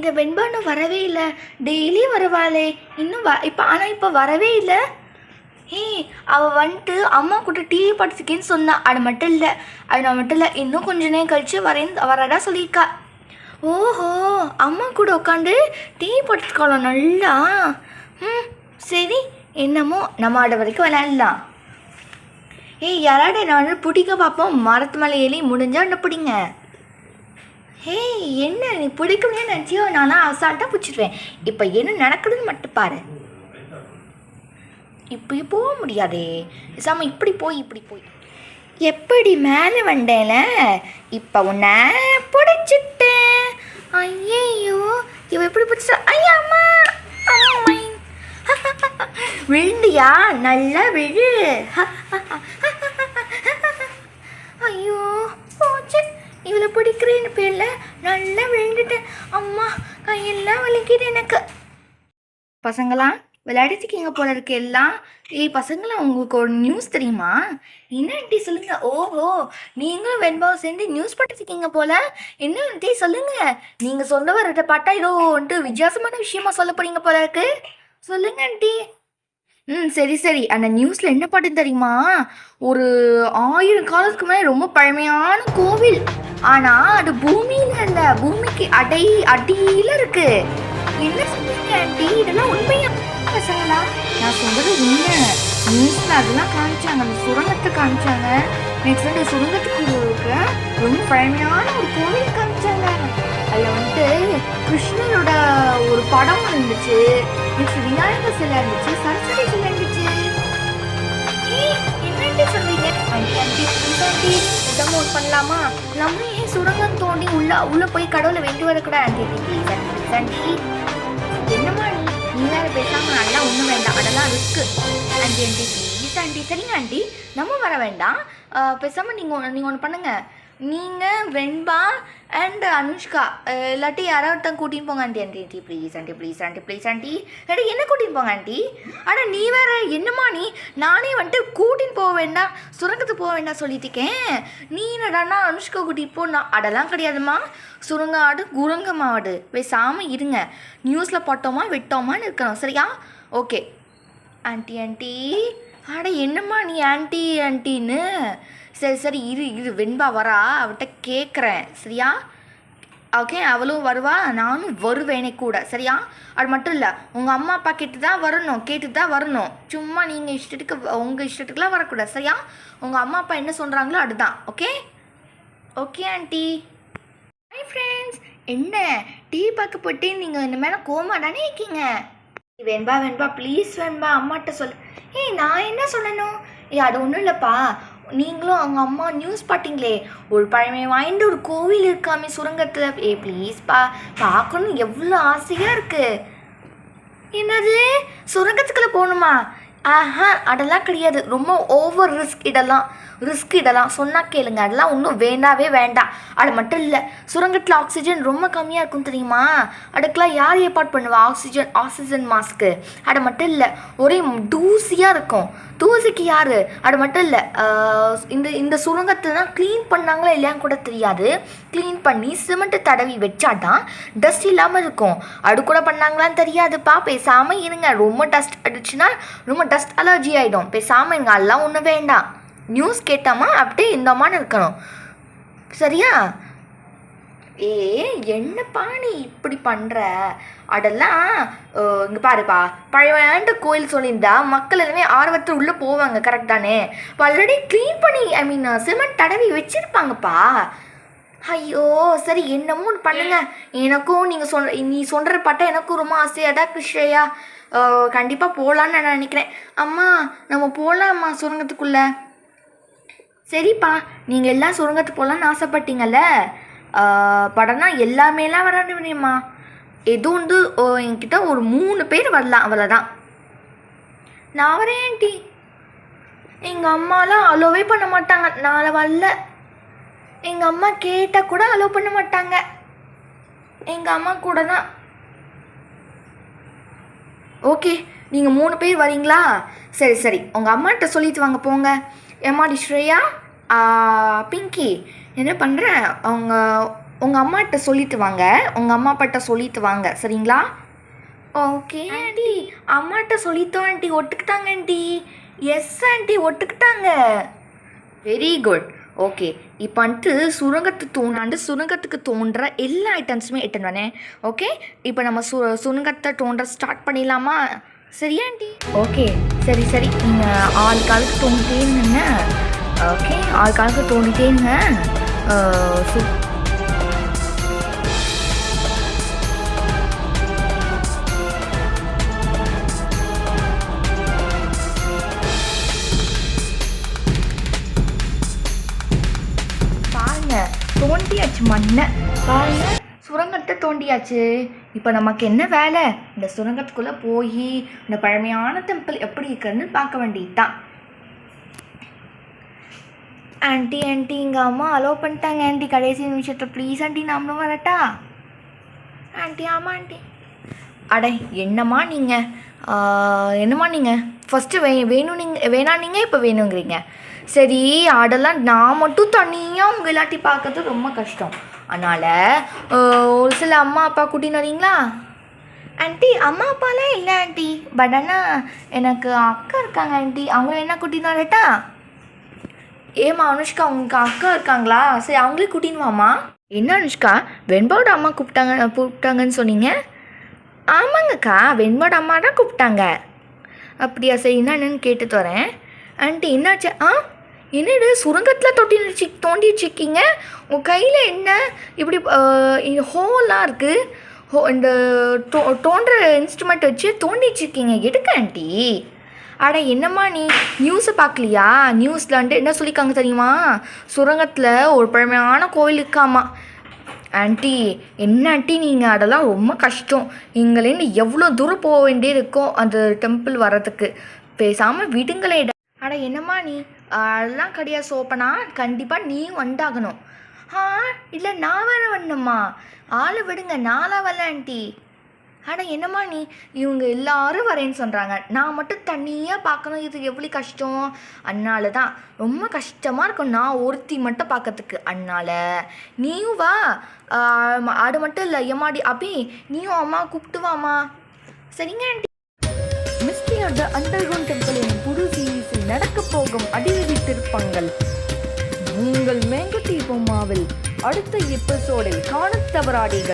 இந்த வெண்பானு வரவே இல்லை. டெய்லி வருவாளே. இன்னும் வ இப்போ ஆனால் இப்போ வரவே இல்லை. ஏ அவள் வந்துட்டு அம்மா கூட டிவி பார்த்துருக்கேன்னு சொன்னான் அது மட்டும் இல்லை. அது நான் மட்டும் இல்லை. இன்னும் கொஞ்ச நேரம் கழித்து வரேன்னு வரடா சொல்லியிருக்கா. ஓஹோ அம்மா கூட உட்காந்து டிவி பார்த்துருக்காளோ நல்லா? ம் சரி. என்னமோ நம்ம ஆட வரைக்கும் விளையாடலாம். ஏய் யாராட நான் வந்து பிடிக்க பார்ப்போம் மரத்து மலை ஏலி முடிஞ்சால் என்ன பிடிங்க? ஏய் என்ன? நீ பிடிக்கவே நினச்சியோ? நான்லாம் அசால்ட்டாக பிடிச்சிடுவேன் இப்போ என்ன நடக்குதுன்னு மட்டும் பாரு. இப்படி போக முடியாதே. சாம இப்படி போய் இப்படி போய். எப்படி மேலே வந்தேல இப்போ உன்னை பிடிச்சிட்டேன். ஐயையோ இவ எப்படி பிடிச்சா ஐயா அம்மா. விழுந்தியா? நல்லா விழு. ஐயோ. இவளை பிடிக்கிறேன்னு பேரில் நல்லா விழுந்துட்டேன். அம்மா கையெல்லாம் வலிக்குது எனக்கு. பசங்களா விளையாடிச்சிக்கிங்க போல இருக்கு எல்லாம். ஏய் பசங்களா உங்களுக்கு ஒரு நியூஸ் தெரியுமா? என்ன ஆண்டி சொல்லுங்க? ஓஹோ நீங்களும் வெண்பாவும் சேர்ந்து நியூஸ் படிச்சிருக்கீங்க போல. என்ன ஆண்டி சொல்லுங்க. நீங்க சொந்த வரட்ட பாட்டா ஏதோ வந்துட்டு வித்தியாசமான விஷயமா சொல்ல போறீங்க போல இருக்கு. சொல்லுங்க ஆண்டி. ம் சரி சரி. அந்த நியூஸில் என்ன பாட்டு தெரியுமா? ஒரு ஆயிரம் காலத்துக்கு முன்னாடி ரொம்ப பழமையான கோவில். ஆனால் அது பூமியில் இல்லை. பூமிக்கு அடை அடியில் இருக்கு. என்ன சொல்றீங்க ஆண்டி? இதெல்லாம் உண்மையா? பசங்களா? நான் சொல்றது உண்மை. நியூஸில் அதெல்லாம் காமிச்சாங்க. அந்த சுரங்கத்தை காமிச்சாங்க. நெக்ஸ்ட் வந்து சுரங்கத்துக்கு இருக்க. ரொம்ப பழமையான ஒரு கோவில் காமிச்சாங்க. அதில் வந்துட்டு கிருஷ்ணரோட ஒரு படம் இருந்துச்சு. நெக்ஸ்ட் விநாயகர் சிலை இருந்துச்சு. சரஸ்வதி சிலை இருந்துச்சு. ஏய், என்னடி சொல்றீங்க ஆண்டி பண்ணலாமா? நம்ம ஏன் சுரங்கம் தோண்டி உள்ள உள்ள போய் கடவுளை வெட்டி வரக்கூடாது? ஆண்டி என்னம்மா நீ? நீ வேற பேசாம நல்லா ஒன்றும் வேண்டாம். அதெல்லாம் risk aunty aunty please aunty. சரிங்க ஆண்டி. நம்ம வர வேண்டாம். பேசாமல் பேசாம நீங்கள் நீங்கள் ஒன்று பண்ணுங்க. நீங்கள் வெண்பா அண்ட் அனுஷ்கா. இல்லாட்டி யாராவது ஒருத்தன் கூட்டின்னு போங்க aunty. Aunty aunty please aunty please aunty please aunty. இல்லாட்டி என்ன கூட்டின்னு போங்க ஆண்டி? ஆனால் நீ வேற என்னம்மா நீ? நானே வந்துட்டு கூட்டின்னு போக வேண்டாம் சுரங்கத்துக்கு போக வேண்டாம் சொல்லிட்டுக்கேன் நீ என்னடானா அனுஷ்கா கூட்டிட்டு போ நான் அதெல்லாம் கிடையாதும்மா. சுரங்க ஆடு குரங்கம் ஆடு. பேசாமல் இருங்க. நியூஸில் போட்டோமா விட்டோமான்னு இருக்கணும். சரியா? Okay aunty aunty. அட என்னம்மா நீ ஆண்டி ஆண்டின்னு? சரி சரி இரு இரு வெண்பா வரா அவட்ட கேட்குறேன் சரியா? ஓகே அவளும் வருவா நானும் வருவேனே கூட. சரியா? அது மட்டும் இல்லை உங்கள் அம்மா அப்பா கேட்டு தான் வரணும் கேட்டு தான் வரணும். சும்மா நீங்கள் இஷ்டத்துக்கு உங்கள் இஷ்டத்துக்குலாம் வரக்கூடாது. சரியா? உங்கள் அம்மா அப்பா என்ன சொல்கிறாங்களோ அதுதான். Okay? Okay aunty. Hi friends என்ன? டீ பார்க்க போட்டு நீங்கள் இந்த மேலே கோமா தானே இருக்கீங்க? வெண்பா வெண்பா ப்ளீஸ் வெண்பா அம்மாட்ட சொல் ஏய் நான் என்ன சொல்லணும்? ஏய் அது ஒன்றும் இல்லைப்பா. நீங்களும் அவங்க அம்மா நியூஸ் பார்த்தீங்களே ஒரு பழமை வாய்ந்த ஒரு கோவில் இருக்காமே சுரங்கத்தில். ஏ ப்ளீஸ்ப்பா பார்க்கணும். எவ்வளோ ஆசையாக இருக்குது என்னது? சுரங்கத்துக்குள்ளே போகணுமா? ஆஹா அதெல்லாம் கிடையாது. ரொம்ப ஓவர் ரிஸ்க் இடலாம். ரிஸ்க் இடலாம். சொன்னால் கேளுங்க. அதெல்லாம் ஒன்றும் வேண்டாவே வேண்டாம். அது மட்டும் இல்லை சுரங்கத்தில் ஆக்சிஜன் ரொம்ப கம்மியாக இருக்கும் தெரியுமா? அதுக்கெலாம் யார் ஏற்பாடு பண்ணுவா? ஆக்சிஜன் ஆக்சிஜன் மாஸ்க்கு அது மட்டும் இல்லை ஒரே தூசியாக இருக்கும். தூசிக்கு யார்? அது மட்டும் இல்லை இந்த இந்த சுரங்கத்தை தான் க்ளீன் பண்ணாங்களா இல்லையான்னு கூட தெரியாது. க்ளீன் பண்ணி சிமெண்ட் தடவி வச்சாதான் டஸ்ட் இல்லாமல் இருக்கும். அது கூட பண்ணாங்களான்னு தெரியாதுப்பா. பேசாமல் இருங்க. ரொம்ப டஸ்ட் அடிச்சுன்னா ரொம்ப டஸ்ட் அலர்ஜி ஆகிடும் பேசாமல் எங்கள் அதெல்லாம் ஒன்றும் வேண்டாம். நியூஸ் கேட்டாமா அப்படியே இந்தமான்னு இருக்கணும் சரியா? ஏ என்னப்பா நீ இப்படி பண்ணுற அதெல்லாம் இங்கே பாருப்பா. பழைய கோயில் சொல்லியிருந்தா மக்கள் எல்லாமே ஆர்வத்தில் உள்ளே போவாங்க கரெக்ட் தானே? இப்போ ஆல்ரெடி க்ளீன் பண்ணி ஐ மீன் சிமெண்ட் தடவி வச்சுருப்பாங்கப்பா. ஐயோ சரி என்னமோ ஒன்று பண்ணுங்க. எனக்கும் நீங்கள் சொல் நீ சொல்கிற பாட்டை எனக்கும் ரொம்ப ஆசையாடா கிருஷ்ணயா கண்டிப்பாக போகலான்னு நான் நினைக்கிறேன். அம்மா நம்ம போகலாம்மா சுரங்கத்துக்குள்ளே. சரிப்பா நீங்கள் எல்லாம் சுரங்கத்துக்கு போகலான்னு ஆசைப்பட்டீங்கல்ல? படம்னா எல்லாமேலாம் வர முடியுமா ஏதோ வந்து என்கிட்ட ஒரு மூணு பேர் வரலாம் அவ்வளோதான் நான் வரேன் ஆண்டி. எங்கள் அம்மாலாம் அலோவே பண்ண மாட்டாங்க. நாளை வரல. எங்கள் அம்மா கேட்டால் கூட அலோவ் பண்ண மாட்டாங்க. எங்கள் அம்மா கூட தான் ஓகே நீங்கள் மூணு பேர் வரீங்களா? சரி சரி. உங்கள் அம்மாட்ட சொல்லிட்டு வாங்க போங்க. ஏம்மாடி ஸ்ரேயா பிங்கி. என்ன பண்ணுறேன் அவங்க உங்கள் அம்மாட்ட சொல்லிட்டு வாங்க. உங்கள் அம்மா அப்பாட்ட சொல்லிட்டு வாங்க. சரிங்களா? Okay aunty. அம்மாட்ட சொல்லிட்டோம் ஆண்டி. ஒட்டுக்கிட்டாங்க aunty. Yes aunty. ஒட்டுக்கிட்டாங்க. Very good okay. இப்போ வந்துட்டு சுரங்கத்து தோண்டாண்டு சுரங்கத்துக்கு தோன்ற எல்லா ஐட்டம்ஸுமே எட்டன் வரேன் ஓகே? இப்போ நம்ம சு சுரங்கத்தை தோன்ற ஸ்டார்ட் பண்ணிடலாமா? சரியா ஆண்டி? ஓகே. சரி சரி. நீங்கள் ஆள் காலுக்கு தோண்டிட்டேன்னு ஓகே? ஆள் காலுக்கு தோண்டிட்டேங்க சு மண்ணை பாருங்க சுரங்கத்தை தோண்டியாச்சு. இப்போ நமக்கு என்ன வேலை? இந்த சுரங்கத்துக்குள்ளே போய் இந்த பழமையான டெம்பிள் எப்படி இருக்குன்னு பார்க்க வேண்டியதுதான். ஆண்டி ஆண்டி எங்கள் அம்மா அலோவ் பண்ணிட்டாங்க ஆண்டி கடைசி நிமிஷத்தில் ப்ளீஸ் ஆண்டி நாமளும் வரட்டா? ஆண்டி ஆமாம் ஆண்டி அட என்னம்மா நீங்கள் என்னம்மா நீங்கள் ஃபஸ்ட்டு வே வேணும் நீங்கள் வேணா நீங்கள் இப்போ வேணுங்கிறீங்க. சரி அதெல்லாம் நான் மட்டும் தனியாக உங்கள் இல்லாட்டி பார்க்கறது ரொம்ப கஷ்டம். அதனால் ஒரு சில அம்மா அப்பா கூட்டின்னு வரீங்களா? ஆண்டி அம்மா அப்பாலாம் இல்லை ஆண்டி பட் ஆனால் எனக்கு அக்கா இருக்காங்க ஆண்டி அவங்க என்ன கூட்டின்னு வரட்டா ஏம்மா அனுஷ்கா உங்களுக்கு அக்கா இருக்காங்களா? சரி அவங்களே கூட்டின்னு வாம்மா. என்ன அனுஷ்கா? வெண்பாவோட அம்மா கூப்பிட்டாங்க கூப்பிட்டாங்கன்னு சொன்னீங்க? ஆமாங்கக்கா வெண்பாவோட அம்மா தான் கூப்பிட்டாங்க. அப்படியா சரி என்னன்னு கேட்டுட்டு வரேன். ஆண்டி என்னாச்சு? ஆ? என்னடு சுரங்கத்தில் தொட்டி தோண்டிட்டு இருக்கீங்க உங்கள் கையில் என்ன? இப்படி ஹோலாக இருக்குது ஹோ இந்த தோ தோன்ற இன்ஸ்ட்ருமெண்ட் வச்சு தோண்டிட்டு இருக்கீங்க எடுக்க ஆண்டி? அட என்னம்மா நீ? நியூஸை பார்க்கலையா நியூஸில் வந்துட்டு என்ன சொல்லியிருக்காங்க தெரியுமா? சுரங்கத்தில் ஒரு பழமையான கோவில் இருக்காமா? ஆண்டி என்ன ஆண்டி நீங்கள் அதெல்லாம் ரொம்ப கஷ்டம். இங்கேலேருந்து எவ்வளோ தூரம் போக வேண்டியது இருக்கும் அந்த டெம்பிள் வர்றதுக்கு. பேசாமல் விடுங்களேடா அட என்னம்மா நீ? அதெல்லாம் கிடையாது சோப்பனா கண்டிப்பாக நீயும் வந்தாகணும். ஆ இல்லை நான் வேற வரணுமா? ஆளை விடுங்க நானாக வரல ஆண்டி. அட என்னம்மா நீ? இவங்க எல்லாரும் வரேன்னு சொல்கிறாங்க நான் மட்டும் தனியாக பார்க்கணும். இது எவ்வளோ கஷ்டம்? அதனால தான் ரொம்ப கஷ்டமாக இருக்கும் நான் ஒருத்தி மட்டும் பார்க்கறதுக்கு. அதனால நீயும் வா. அது மட்டும் இல்லை எம்மாடி அப்பி நீயும் அம்மா கூப்பிட்டு வாமா சரிங்க ஆண்டி. அந்த அண்டர்கிரவுண்ட் டெம்பிளின் புது சீரீஸில் நடக்கப் போகும் அடிவெடி திருப்பங்கள் உங்கள் மேங்கட்டி பொம்மாவில் அடுத்த எபிசோடில் காண தவறாடிகள்